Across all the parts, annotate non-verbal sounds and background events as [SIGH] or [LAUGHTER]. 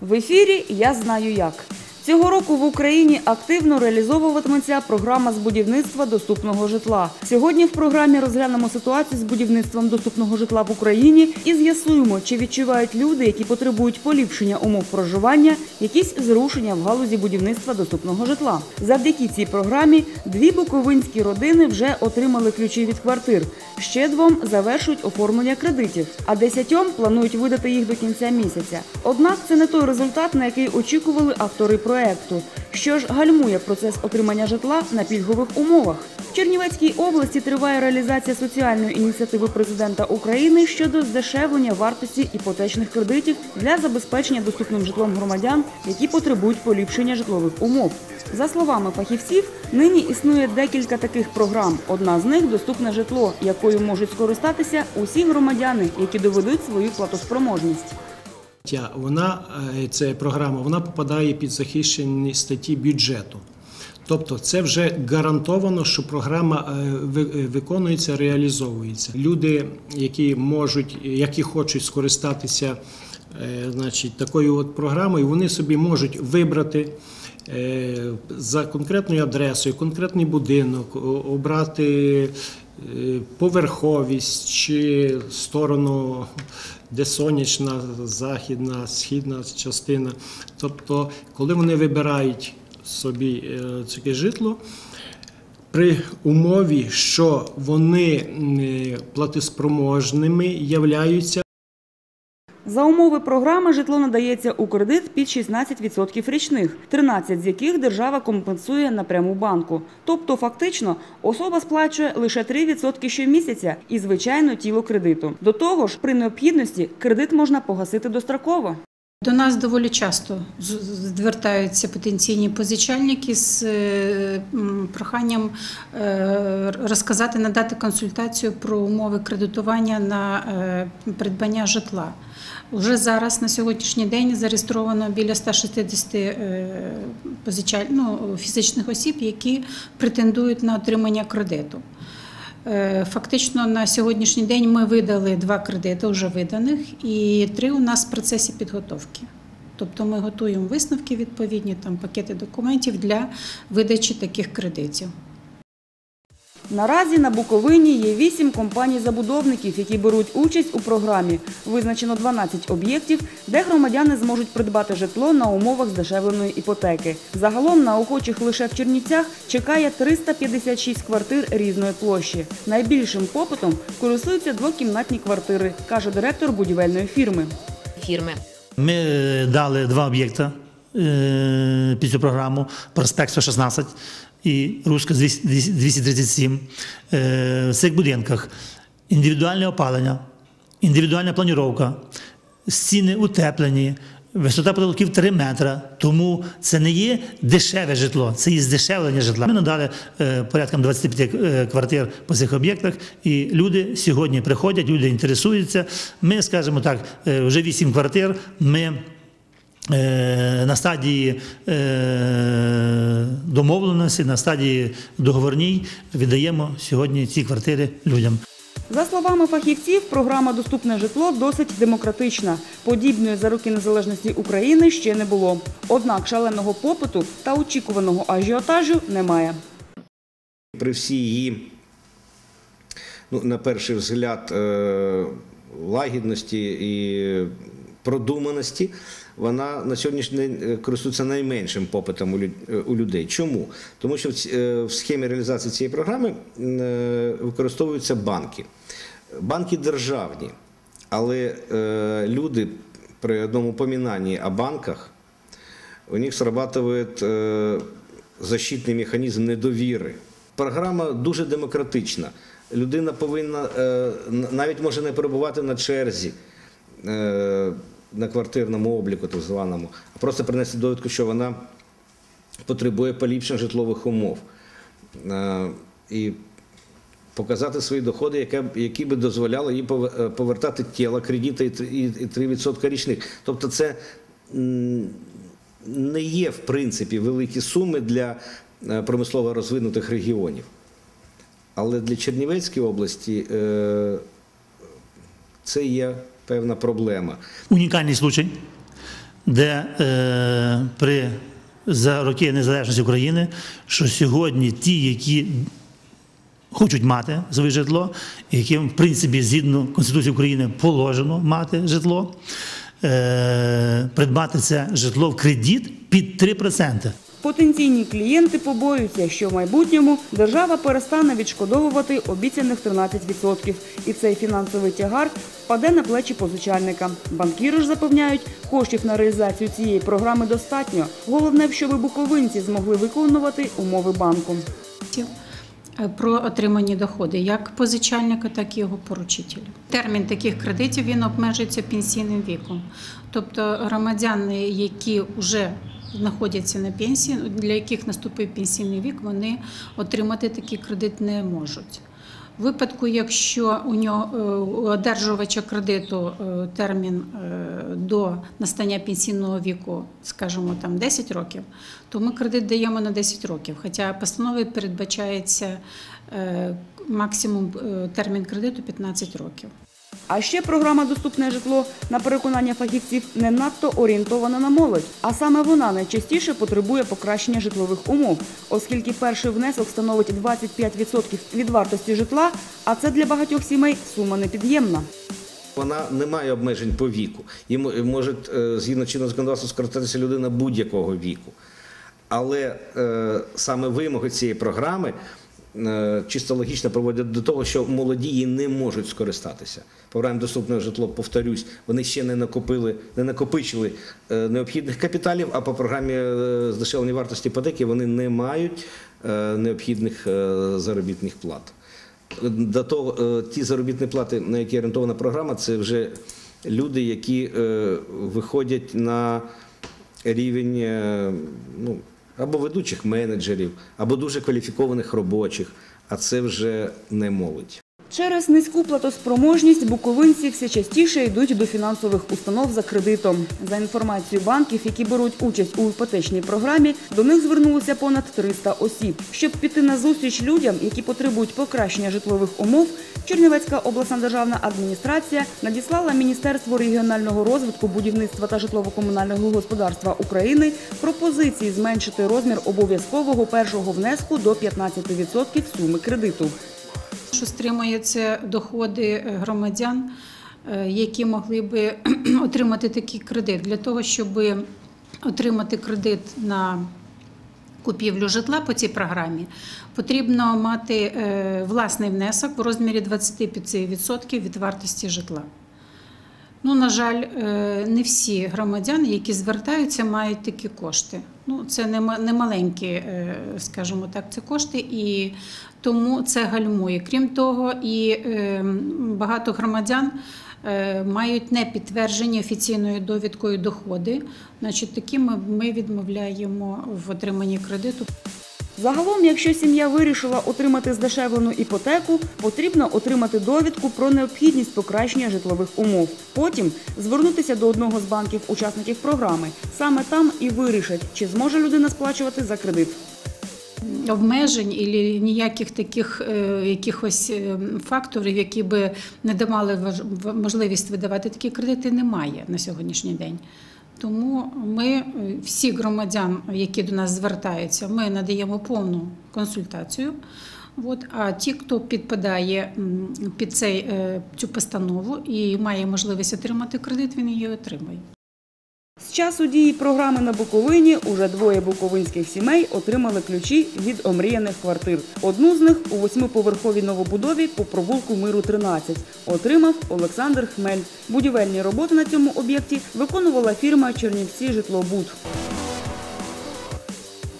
В ефірі я знаю як. Цього року в Україні активно реалізовуватиметься програма з будівництва доступного житла. Сьогодні в програмі розглянемо ситуацію з будівництвом доступного житла в Україні і з'ясуємо, чи відчувають люди, які потребують поліпшення умов проживання, якісь зрушення в галузі будівництва доступного житла. Завдяки цій програмі дві буковинські родини вже отримали ключі від квартир. Ще двом завершують оформлення кредитів, а десятьом планують видати їх до кінця місяця. Однак це не той результат, на який очікували автори проекту. Що ж гальмує процес отримання житла на пільгових умовах? В Чернівецькій області триває реалізація соціальної ініціативи президента України щодо здешевлення вартості іпотечних кредитів для забезпечення доступним житлом громадян, які потребують поліпшення житлових умов. За словами фахівців, нині існує декілька таких програм. Одна з них доступне житло, якою можуть скористатися усі громадяни, які доведуть свою платоспроможність. Вона е, ця програма вона попадає під захищені статті бюджету. Тобто це вже гарантовано, що програма е, е, виконується, реалізовується. Люди, які можуть, які хочуть скористатися е, значить, такою от програмою, вони собі можуть вибрати за конкретною адресою, конкретний будинок, обрати поверховість чи сторону, де сонячна, західна, східна частина. Тобто, коли вони вибирають собі таке житло, при умові, що вони е, являються, За умови програми житло надається у кредит під 16% річних, 13 з яких держава компенсує напряму банку. Тобто, фактично, особа сплачує лише 3% щомісяця і звичайно тіло кредиту. До того ж, при необхідності кредит можна погасити достроково. До нас доволі часто звертаються потенційні позичальники з е, проханням е, розказати, надати консультацію про умови кредитування на е, придбання житла. Уже зараз на сьогоднішній день зареєстровано біля 160 е, позичаль... ну, фізичних осіб, які претендують на отримання кредиту. Е, Фактично на сьогоднішній день ми видали два кредити вже виданих, і три у нас в процесі підготовки. Тобто ми готуємо висновки відповідні, там пакети документів для видачі таких кредитів. Наразі на Буковині є 8 компаній-забудовників, які беруть участь у програмі. Визначено 12 об'єктів, де громадяни зможуть придбати житло на умовах здешевленої іпотеки. Загалом на охочих лише в Чернівцях чекає 356 квартир різної площі. Найбільшим попитом користуються двокімнатні квартири, каже директор будівельної фірми. фірми. Ми е, дали два об'єкти під цю програму: проспект 116 і Руська 237. Е, В цих будинках індивідуальне опалення, індивідуальна планіровка, стіни утеплені. Висота потолків 3 метри, тому це не є дешеве житло, це є здешевлення житла. Ми надали е, порядком 25 е, квартир по цих об'єктах, і люди сьогодні приходять, люди інтересуються. Ми, скажімо так, е, вже 8 квартир. Ми е, на стадії е, домовленості, на стадії договорній віддаємо сьогодні ці квартири людям. За словами фахівців, програма Доступне житло досить демократична. Подібної за роки незалежності України ще не було. Однак шаленого попиту та очікуваного ажіотажу немає. При всій її, ну, на перший взгляд, е, лагідності і продуманості, вона на сьогоднішній день е, користується найменшим попитом е, у людей. Чому? Тому що в е, схемі реалізації цієї програми використовуються банки. Банки державні, але люди при одному помінанні о банках у них срабатывает э, защитний механізм недовіри. Програма дуже демократична. Людина повинна навіть може не перебувати на черзі на квартирному обліку, так званому, а просто принести довідку, що вона потребує поліпшення житлових умов. Е, і показати свої доходи, які би дозволяли їй е, повертати тіло, кредити і три- і і 3% річних. Тобто це не є, в принципі, великі суми для е, промислово розвинутих регіонів. Але для Чернівецької області це є певна проблема. Унікальний случай. де е, при за роки незалежності України, що сьогодні ті, які хочуть мати своє житло, яким, в принципі, згідно Конституції України положено мати житло, е, придбати це житло в кредит під 3%. Потенційні клієнти побоюються, що в майбутньому держава перестане відшкодовувати обіцяних 13%, і цей фінансовий тягар впаде на плечі позичальника. Банкіри ж запевняють, коштів на реалізацію цієї програми достатньо. Головне, щоб буковинці змогли виконувати умови банку. про отримані доходи як позичальника, так і його поручителя. Термін таких кредитів він обмежується пенсійним віком. Тобто громадяни, які вже знаходяться на пенсії, для яких наступив пенсійний вік, вони отримати такий кредит не можуть. В випадку, якщо у нього е, у одержувача кредиту е, термін е, до настання пенсійного віку, скажімо, там 10 років, то ми кредит даємо на 10 років. Хоча постановою передбачається максимум термін кредиту 15 років. А ще програма Доступне житло на переконання фахівців не надто орієнтована на молодь, а саме вона найчастіше потребує покращення житлових умов, оскільки перший внесок становить 25% від вартості житла, а це для багатьох сімей сума непід'ємна. Вона не має обмежень по віку. І мо- може е, згідно чинного законодавства скористатися людина будь-якого віку. Але е, саме вимоги цієї програми чисто логічно проводять до того, що молоді її не можуть скористатися. Програма доступне житло, повторюсь, вони ще не накопили, не накопичили е, необхідних капіталів, а по програмі е, здешевлення вартості іпотеки вони не мають е, необхідних е, заробітних плат. До того, е, ті заробітні плати, на які орієнтована програма, це вже люди, які е, виходять на рівень е, ну, або ведучих менеджерів, або дуже кваліфікованих робочих, а це вже не молодь. Через низьку платоспроможність буковинці все частіше йдуть до фінансових установ за кредитом. За інформацією банків, які беруть участь у іпотечній програмі, до них звернулося понад 300 осіб. Щоб піти на зустріч людям, які потребують покращення житлових умов, Чернівецька обласна державна адміністрація надіслала Міністерству регіонального розвитку, будівництва та житлово-комунального господарства України пропозиції зменшити розмір обов'язкового першого внеску до 15% суми кредиту. Що стримує це доходи е, громадян, е, які могли би [CLEARS THROAT] отримати такий кредит. Для того, щоб отримати кредит на купівлю житла по цій програмі, потрібно мати е, власний внесок в розмірі 25% від вартості житла. Ну, на жаль, е, не всі громадяни, які звертаються, мають такі кошти. Ну, це не ма- не маленькі, е, скажімо так, це кошти, і тому це гальмує. Крім того, і е, багато громадян мають не підтверджені офіційною довідкою доходи. Значить, такі ми відмовляємо в отриманні кредиту. Загалом, якщо сім'я вирішила отримати здешевлену іпотеку, потрібно отримати довідку про необхідність покращення житлових умов. Потім звернутися до одного з банків-учасників програми. Саме там і вирішать, чи зможе людина сплачувати за кредит. обмежень і ніяких таких е, якихось е, факторів, які би не давали можливість видавати такі кредити, немає на сьогоднішній день. Тому ми е, всі громадян, які до нас звертаються, ми надаємо повну консультацію. От, а ті, хто підпадає під цей, е, цю постанову і має можливість отримати кредит, він її отримає. З часу дії програми на Буковині уже двоє буковинських сімей отримали ключі від омріяних квартир. Одну з них у восьмиповерховій новобудові по провулку Миру 13 отримав Олександр Хмель. Будівельні роботи на цьому об'єкті виконувала фірма Чернівці Житлобуд.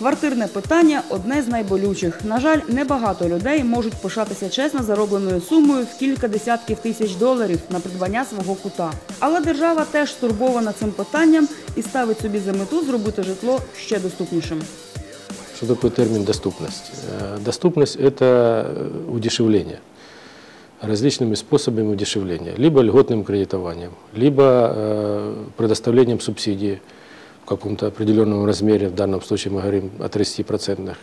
Квартирне питання одне з найболючих. На жаль, небагато людей можуть пишатися чесно заробленою сумою в кілька десятків тисяч доларів на придбання свого кута. Але держава теж стурбована цим питанням і ставить собі за мету зробити житло ще доступнішим. Что такое термин доступность? Э, Доступность – это э, удешевление различными способами удешевления. Либо льготным кредитованием, либо э, предоставлением субсидии В каком-то определенном размере, в данном случае мы говорим о 30%,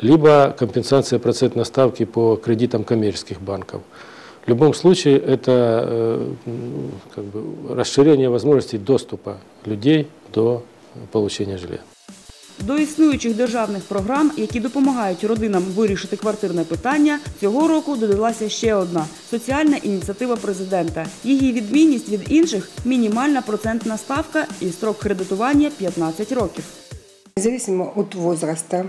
либо компенсация процентной ставки по кредитам коммерческих банков. В любом случае это э, как бы, расширение возможностей доступа людей до получения жилья. До існуючих державних програм, які допомагають родинам вирішити квартирне питання, цього року додалася ще одна соціальна ініціатива президента. Її відмінність від інших мінімальна процентна ставка і строк кредитування 15 років. Независимо от возраста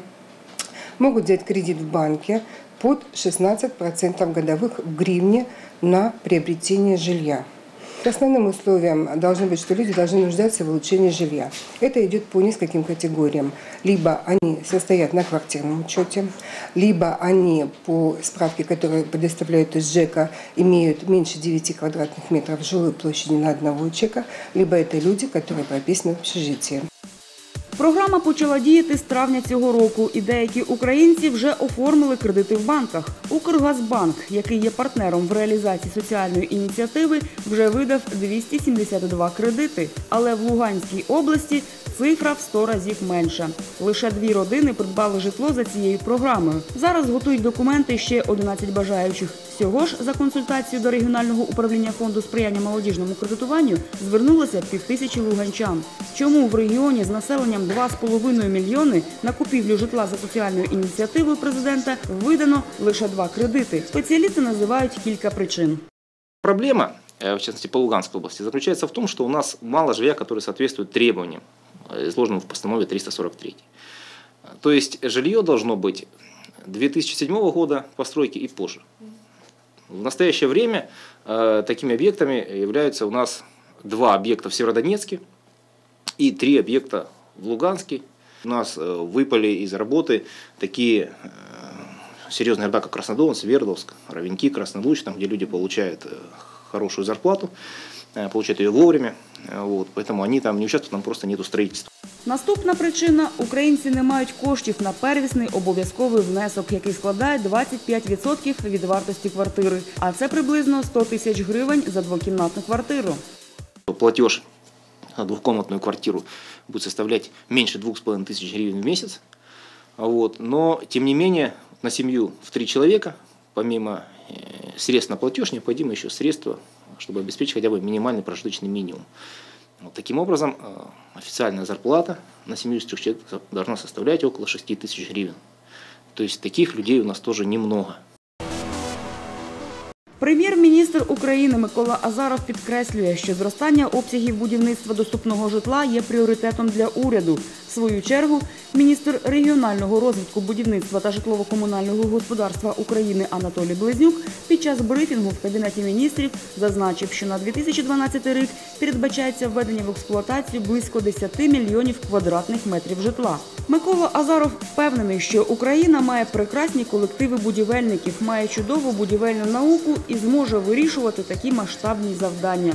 могут взять кредит в банке под 16% годовых в гривне на приобретение жилья. Основным условием должно быть, что люди должны нуждаться в улучшении жилья. Это идет по нескольким категориям. Либо они состоят на квартирном учете, либо они по справке, которую предоставляют из ЖЭКа, имеют меньше 9 квадратных метров жилой площади на одного человека, либо это люди, которые прописаны в общежитии. Програма почала діяти з травня цього року, і деякі українці вже оформили кредити в банках. Укргазбанк, який є партнером в реалізації соціальної ініціативи, вже видав 272 кредити. Але в Луганській області цифра в 100 разів менша. Лише дві родини придбали житло за цією програмою. Зараз готують документи ще 11 бажаючих. Всього ж за консультацію до регіонального управління фонду сприяння молодіжному кредитуванню звернулося півтисячі луганчан. Чому в регіоні з населенням 2,5 мільйони на купівлю житла за соціальною ініціативою президента видано лише два кредити? Спеціалісти називають кілька причин. Проблема, э, в частности по Луганской области, заключается в том, что у нас мало жилья, которое соответствует требованиям, изложенным в постанове 343. То есть жилье должно быть 2007 года постройки и позже. В настоящее время э, такими объектами являются у нас два объекта в Северодонецке и три объекта в Луганске. У нас э, выпали из работы такие э, серьезные города, как Краснодон, Свердловск, Ровеньки, Краснолуч, там, где люди получают э, хорошую зарплату, получают ее вовремя, э, вот, поэтому они там не участвуют, там просто нету строительства. Наступна причина – українці не мають коштів на первісний обов'язковий внесок, який складає 25% від вартості квартири. А це приблизно 100 тисяч гривень за двокімнатну квартиру. Платеж на двухкомнатную квартиру будет составлять меньше 2,5 тысяч гривен в месяц. Вот. Но, тем не менее, на семью в три человека, помимо э, средств на платеж, необходимо еще средства, чтобы обеспечить хотя бы минимальный прожиточный минимум. Вот таким образом, э, официальная зарплата на семью из трех человек должна составлять около 6 тысяч гривен. То есть таких людей у нас тоже немного. Прем'єр-міністр України Микола Азаров підкреслює, що зростання обсягів будівництва доступного житла є пріоритетом для уряду. Свою чергу міністр регіонального розвитку будівництва та житлово-комунального господарства України Анатолій Близнюк під час брифінгу в кабінеті міністрів зазначив, що на 2012 рік передбачається введення в експлуатацію близько 10 мільйонів квадратних метрів житла. Микола Азаров впевнений, що Україна має прекрасні колективи будівельників, має чудову будівельну науку і зможе вирішувати такі масштабні завдання.